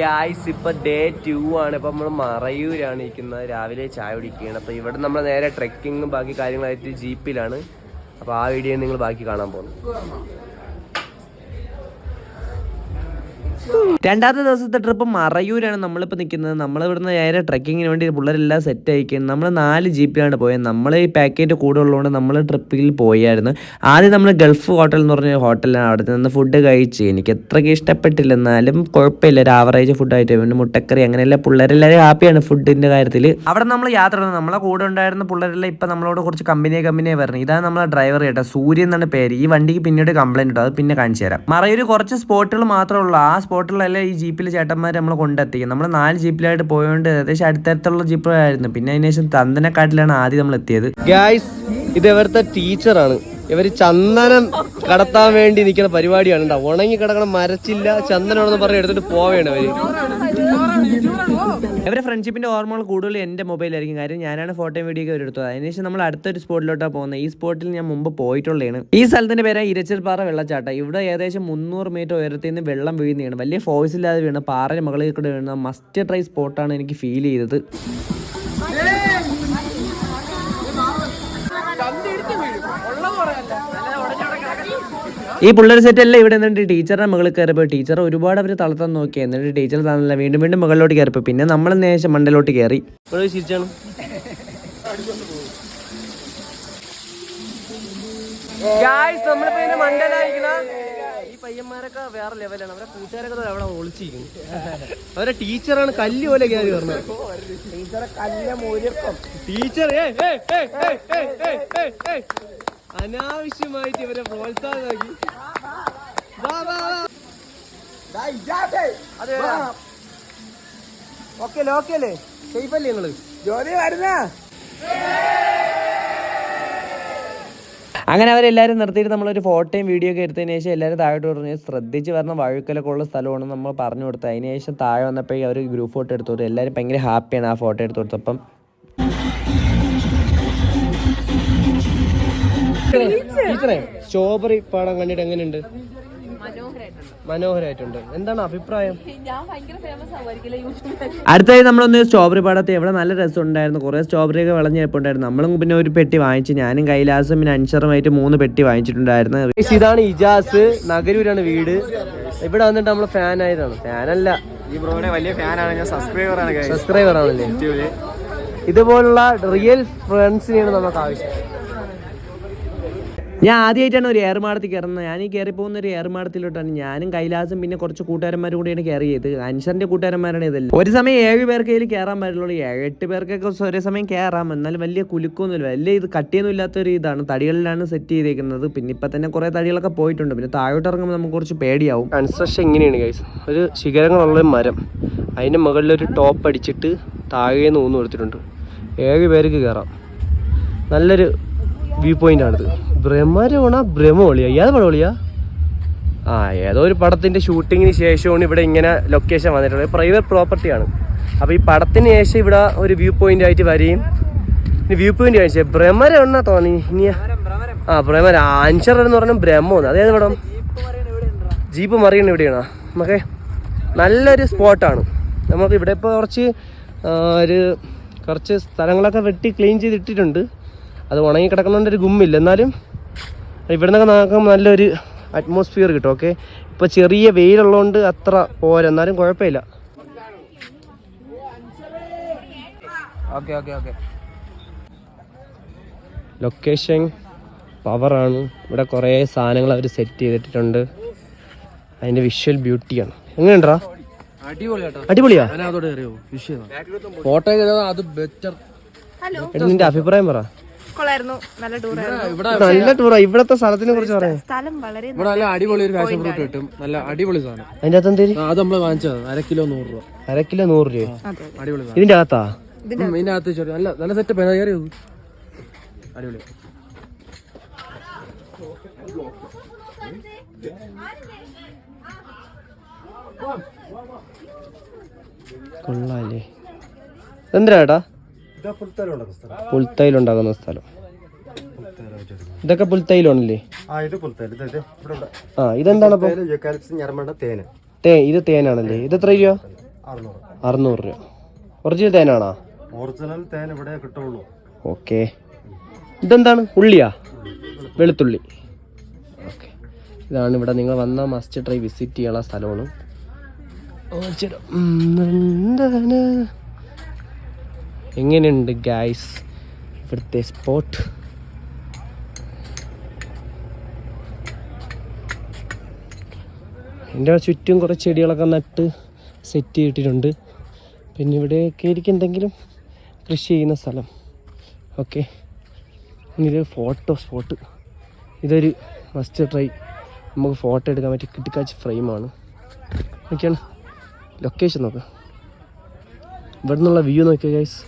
Guys ഇപ്പൊ day to ആണ്. ഇപ്പൊ നമ്മൾ മറയൂരാണ് ഇരിക്കുന്നത്. രാവിലെ ചായ കുടിക്കുകയാണ്. അപ്പൊ ഇവിടെ നമ്മൾ നേരെ ട്രെക്കിങ്ങും ബാക്കി കാര്യങ്ങളായിട്ട് ജീപ്പിലാണ് അപ്പൊ ആ വീഡിയോ നിങ്ങൾ ബാക്കി കാണാൻ പോകുന്നു. രണ്ടാമത്തെ ദിവസത്തെ ട്രിപ്പ് മറയൂരാണ് നമ്മളിപ്പോൾ നിൽക്കുന്നത് നമ്മൾ ഇവിടുന്ന് നേരെ ട്രക്കിങ്ങിന് വേണ്ടി പിള്ളേരെല്ലാം സെറ്റ് ആയിരിക്കും നമ്മൾ നാല് ജീപ്പിലാണ് പോയത്. നമ്മൾ ഈ പാക്കേജ് കൂടെ ഉള്ളതുകൊണ്ട് നമ്മൾ ട്രിപ്പിൽ പോയായിരുന്നു. ആദ്യം നമ്മൾ ഗൾഫ് ഹോട്ടൽ എന്ന് പറഞ്ഞ ഹോട്ടലാണ് അവിടെ നിന്ന് ഫുഡ് കഴിച്ച്. എനിക്ക് എത്രയ്ക്ക് ഇഷ്ടപ്പെട്ടില്ല. എന്നാലും കുഴപ്പമില്ല. ഒരു ആവറേജ് ഫുഡായിട്ട് പിന്നെ മുട്ടക്കറി അങ്ങനെയല്ല പിള്ളേരെല്ലാവരും ഹാപ്പിയാണ് ഫുഡിന്റെ കാര്യത്തിൽ അവിടെ നമ്മൾ യാത്ര. നമ്മളെ കൂടെ ഉണ്ടായിരുന്ന പിള്ളേരെല്ലാം ഇപ്പം നമ്മളോട് കുറച്ച് കമ്പനിയെ കമ്പനിയെ പറഞ്ഞു. ഇതാണ് നമ്മളെ ഡ്രൈവർ കേട്ടോ സൂര്യൻ എന്നാണ് പേര്. ഈ വണ്ടിക്ക് പിന്നീട് കംപ്ലൈന്റ് ഉണ്ടോ. അത് പിന്നെ കാണിച്ചു തരാം. മറയൂർ കുറച്ച് സ്പോട്ടുകൾ മാത്രമേ ഉള്ളൂ. ആ സ്പോട്ടുകളെല്ലാം ഈ ജീപ്പിൽ ചേട്ടന്മാർ നമ്മൾ കൊണ്ടെത്തിക്കും നമ്മൾ നാല് ജീപ്പിലായിട്ട് പോയതുകൊണ്ട് ഏകദേശം അടുത്തടുത്തുള്ള ജീപ്പുകളായിരുന്നു. പിന്നെ അതിനുശേഷം ശേഷം തന്തനക്കാട്ടിലാണ് ആദ്യം നമ്മൾ എത്തിയത്. ഗായ്സ് ഇത് ഇവരുടെ ടീച്ചറാണ്. ഇവർ ചന്ദനം കടത്താൻ വേണ്ടി നിൽക്കുന്ന പരിപാടിയാണ് ഉണങ്ങി കിടക്കണം മരച്ചില്ല ചന്ദനമാണെന്ന് പറഞ്ഞ് എടുത്തിട്ട് പോവേണ്ട അവർ ഇവരെ ഫ്രണ്ട്ഷിപ്പിന്റെ ഓർമ്മകൾ കൂടുതൽ എന്റെ മൊബൈലായിരിക്കും കാര്യം ഞാനാണ് ഫോട്ടോയും വീഡിയോ ഒക്കെ എടുത്തത്. അതിനുശേഷം നമ്മൾ അടുത്തൊരു സ്പോട്ടിലോട്ടാ പോകുന്നത്. ഈ സ്പോട്ടിൽ ഞാൻ മുമ്പ് പോയിട്ടുള്ളതാണ്. ഈ സ്ഥലത്തിന്റെ പേര് ഇരച്ചിൽപ്പാറ വെള്ളച്ചാട്ടം. ഇവിടെ ഏകദേശം മുന്നൂറ് മീറ്റർ ഉയരത്തിൽ നിന്ന് വെള്ളം വീഴുന്നതാണ്. വലിയ ഫോഴ്സ് ഇല്ലാതെ വീണ പാറയുടെ മുകളിൽ കൂടെ വീണ മസ്റ്റ് ട്രൈ സ്പോട്ടാണ് എനിക്ക് ഫീൽ ചെയ്തത്. ഈ പുള്ളേർ സെറ്റ് എല്ലാം ഇവിടെ നിന്നിട്ട് ടീച്ചറിന്റെ മുകളിൽ കയറിപ്പോ ടീച്ചർ ഒരുപാട് അവർ തളർത്താൻ നോക്കി എന്നിട്ട് ടീച്ചർ തന്നില്ല. വീണ്ടും വീണ്ടും മുകളിലോട്ട് കയറിപ്പോ പിന്നെ നമ്മൾ നേശം മണ്ടലോട്ട് കയറി. നമ്മളിപ്പോ ഇതിന്റെ മണ്ടയിലായിരിക്കണ ഈ പയ്യന്മാരൊക്കെ വേറെ ലെവലാണ് അവരെ കൂട്ടുകാരൊക്കെ അവിടെ അവരെ ടീച്ചറാണ് കല്ല് പോലെ കയറി പറഞ്ഞത് ടീച്ചർ ഏയ്, ഏയ്, അനാവശ്യമായിട്ട് ഇവരെ. ഓക്കേ അല്ലേ ഓക്കേ അല്ലേ സേഫ് അല്ലേ നിങ്ങൾ? അങ്ങനെ അവരെല്ലാവരും നിർത്തിയിട്ട് നമ്മളൊരു ഫോട്ടോയും വീഡിയോ ഒക്കെ എടുത്തതിന് ശേഷം എല്ലാവരും താഴോട്ട് പറഞ്ഞു ശ്രദ്ധിച്ച് വരണം വഴുക്കലൊക്കെ ഉള്ള സ്ഥലമാണ് നമ്മൾ പറഞ്ഞു കൊടുത്തത്. അതിന് ശേഷം താഴെ വന്നപ്പോഴേ അവർ ഗ്രൂപ്പ് ഫോട്ടോ എടുത്തു കൊടുത്തു. എല്ലാവരും ഭയങ്കര ഹാപ്പിയാണ് ആ ഫോട്ടോ എടുത്തു കൊടുത്തപ്പം ടീച്ചറെ സ്ട്രോബെറി പാടം കണ്ടിട്ട് എങ്ങനെയുണ്ട്? മനോഹരമായിട്ടുണ്ട് എന്താണ് അഭിപ്രായം? ഞാൻ ഭയങ്കര ഫേമസ് ആവുമായിരിക്കില്ല യൂട്യൂബിൽ അടുത്തായി നമ്മളൊന്ന് സ്ട്രോബെറി പാടത്ത് എവിടെ നല്ല രസം ഉണ്ടായിരുന്നു കുറേ സ്ട്രോബെറി ഒക്കെ വിളഞ്ഞപ്പോണ്ടായിരുന്നു നമ്മളും പിന്നെ ഒരു പെട്ടി വാങ്ങിച്ചു ഞാനും കൈലാസും പിന്നെ അൻഷറുമായിട്ട് മൂന്ന് പെട്ടി വാങ്ങിച്ചിട്ടുണ്ടായിരുന്നു. ഇതാണ് ഇജാസ്. നഗരൂരാണ് വീട്. ഇവിടെ വന്നിട്ട് നമ്മൾ ഫാൻ ആയതാണ്. ഫാനല്ല ഈ ബ്രോയുടെ വലിയ ഫാനാണ് ഞാൻ സബ്സ്ക്രൈബർ ആണ്. സബ്സ്ക്രൈബർ ആണല്ലേ? ഇതുപോലുള്ള റിയൽ ഫ്രണ്ട്സിനെയാണ് നമുക്ക് ആവശ്യം. ഞാൻ ആദ്യമായിട്ടാണ് ഒരു ഏർമാടത്തിൽ കയറുന്നത്. ഞാൻ ഈ കയറി പോകുന്ന ഒരു ഏർമാടത്തിലോട്ടാണ് ഞാനും കൈലാസും പിന്നെ കുറച്ച് കൂട്ടുകാരന്മാരും കൂടിയാണ് കയറി ചെയ്ത് അൻഷറിന്റെ കൂട്ടുകാരന്മാരാണ് ഇതെല്ലാം. ഒരു സമയം ഏഴ് പേർക്ക് ഇതിൽ കയറാൻ പറ്റുള്ളൂ എട്ട് പേർക്കൊക്കെ ഒരേ സമയം കയറാം. എന്നാലും വലിയ കുലുക്കൊന്നുമില്ല. വലിയ ഇത് കട്ടിയൊന്നും ഇല്ലാത്തൊരു ഇതാണ്. തടികളിലാണ് സെറ്റ് ചെയ്തേക്കുന്നത്. പിന്നെ ഇപ്പം തന്നെ കുറേ തടികളൊക്കെ പോയിട്ടുണ്ട്. പിന്നെ താഴോട്ട് ഇറങ്ങുമ്പോൾ നമുക്ക് കുറച്ച് പേടിയാവും. കൺസ്ട്രക്ഷൻ എങ്ങനെയാണ് ഗൈസ് ഒരു ശിഖരങ്ങളുള്ള ഒരു മരം. അതിന്റെ മുകളിൽ ഒരു ടോപ്പ് അടിച്ചിട്ട് താഴേന്ന് ഊന്ന് കൊടുത്തിട്ടുണ്ട്. ഏഴ് പേർക്ക് കയറാം. നല്ലൊരു വ്യൂ പോയിന്റ് ആണിത് ബ്രഹ്മ ബ്രഹ്മൊളിയാ ഏത് പടം ഒളിയാ ആ ഏതോ ഒരു പടത്തിന്റെ ഷൂട്ടിങ്ങിന് ശേഷമാണ് ഇവിടെ ഇങ്ങനെ ലൊക്കേഷൻ വന്നിട്ടുള്ളത്. പ്രൈവറ്റ് പ്രോപ്പർട്ടിയാണ് അപ്പോൾ ഈ പടത്തിന് ശേഷം ഇവിടെ ഒരു വ്യൂ പോയിന്റ് ആയിട്ട് വരികയും ഇനി വ്യൂ പോയിന്റ് കാണിച്ചേ ബ്രഹ്മരമണ്ണ തോന്നി. ഇനി ആ ബ്രഹ്മര അഞ്ചർ എന്ന് പറഞ്ഞാൽ ബ്രഹ്മോ അതേത് പടം ജീപ്പ് മറിയണ ഇവിടെയാണ്? നമുക്ക് നല്ലൊരു സ്പോട്ടാണ്. നമുക്ക് ഇവിടെ ഇപ്പോൾ കുറച്ച് ഒരു കുറച്ച് സ്ഥലങ്ങളൊക്കെ വെട്ടി ക്ലീൻ ചെയ്തിട്ടിട്ടുണ്ട്. അത് ഉണങ്ങി കിടക്കുന്നതിന്റെ ഒരു ഗുമ്മില്ല. എന്നാലും ഇവിടെ നിന്നൊക്കെ നമുക്ക് നല്ലൊരു അറ്റ്മോസ്ഫിയർ കിട്ടും ഓക്കെ ഇപ്പോൾ ചെറിയ വെയിലുള്ളതുകൊണ്ട് അത്ര പോരാ എന്നാലും കുഴപ്പമില്ല. ഓക്കെ ഓക്കെ ഓക്കെ ലൊക്കേഷൻ പവറാണ് ഇവിടെ കുറേ സാധനങ്ങൾ അവർ സെറ്റ് ചെയ്തിട്ടുണ്ട് അതിന്റെ വിഷ്വൽ ബ്യൂട്ടിയാണ് എങ്ങനെയുണ്ടാ? അടിപൊളിയാട്ടോ. അടിപൊളിയാ? ഫോട്ടോ അത് ബെറ്റർ നിന്റെ അഭിപ്രായം പറ. കൊള്ളായിരുന്നു നല്ല ഇവിടെ നല്ല ടൂറാ ഇവിടത്തെ സ്ഥലത്തിനെ കുറിച്ച് പറയാം. സ്ഥലം വളരെ ഇവിടെ നല്ല അടിപൊളി ഒരു കാശ് ഫ്രൂട്ട് കിട്ടും. നല്ല അടിപൊളി സാധനം. അതിന്റെ അകത്ത് എന്തേലും അത് നമ്മൾ വാങ്ങിച്ചത്. അര കിലോ നൂറ് രൂപ. അര കിലോ നൂറ് രൂപ അടിപൊളി സാധനം. ഇതിന്റെ അകത്താ? ഉം, ഇതിന്റെ അകത്ത് ചെറിയ നല്ല നല്ല സെറ്റ് കയറി അടിപൊളി. കൊള്ളാല്ലേ എന്തിനാ ഏട്ടാ പുൽത്തൈലുണ്ടാകുന്ന സ്ഥലം. ഇതൊക്കെ പുൽത്തൈലാണല്ലേ? ആ ഇതെന്താണ് തേ ഇത് തേനാണല്ലേ? ഇത് എത്ര രൂപ അറുന്നൂറ്. രൂപ. ഒറിജിനൽ തേനാണോ? ഒറിജിനൽ തേൻ ഇവിടെ കിട്ടുള്ളൂ. ഓക്കെ. ഇതെന്താണ്? ഉള്ളിയാ? വെളുത്തുള്ളി. ഓക്കെ. ഇതാണ് ഇവിടെ നിങ്ങൾ വന്ന മസ്റ്റ് ട്രൈ വിസിറ്റ് ചെയ്യാനുള്ള സ്ഥലമാണ്. ഓ, ചേട്ടാ. എങ്ങനെയുണ്ട് ഗായ്സ് ഇവിടുത്തെ സ്പോട്ട് എന്റെ ചുറ്റും കുറേ ചെടികളൊക്കെ നട്ട് സെറ്റ് ചെയ്തിട്ടുണ്ട്. പിന്നെ ഇവിടെയൊക്കെ എനിക്ക് എന്തെങ്കിലും കൃഷി ചെയ്യുന്ന സ്ഥലം. ഓക്കെ ഇത് ഫോട്ടോ സ്പോട്ട് ഇതൊരു മസ്റ്റ് ട്രൈ നമുക്ക് ഫോട്ടോ എടുക്കാൻ പറ്റിയ കിട്ടിക്കാച്ച് ഫ്രെയിമാണ് ഒക്കെയാണ് ലൊക്കേഷൻ നോക്കാം. ഇവിടെ നിന്നുള്ള വ്യൂ നോക്കിയോ ഗൈസ്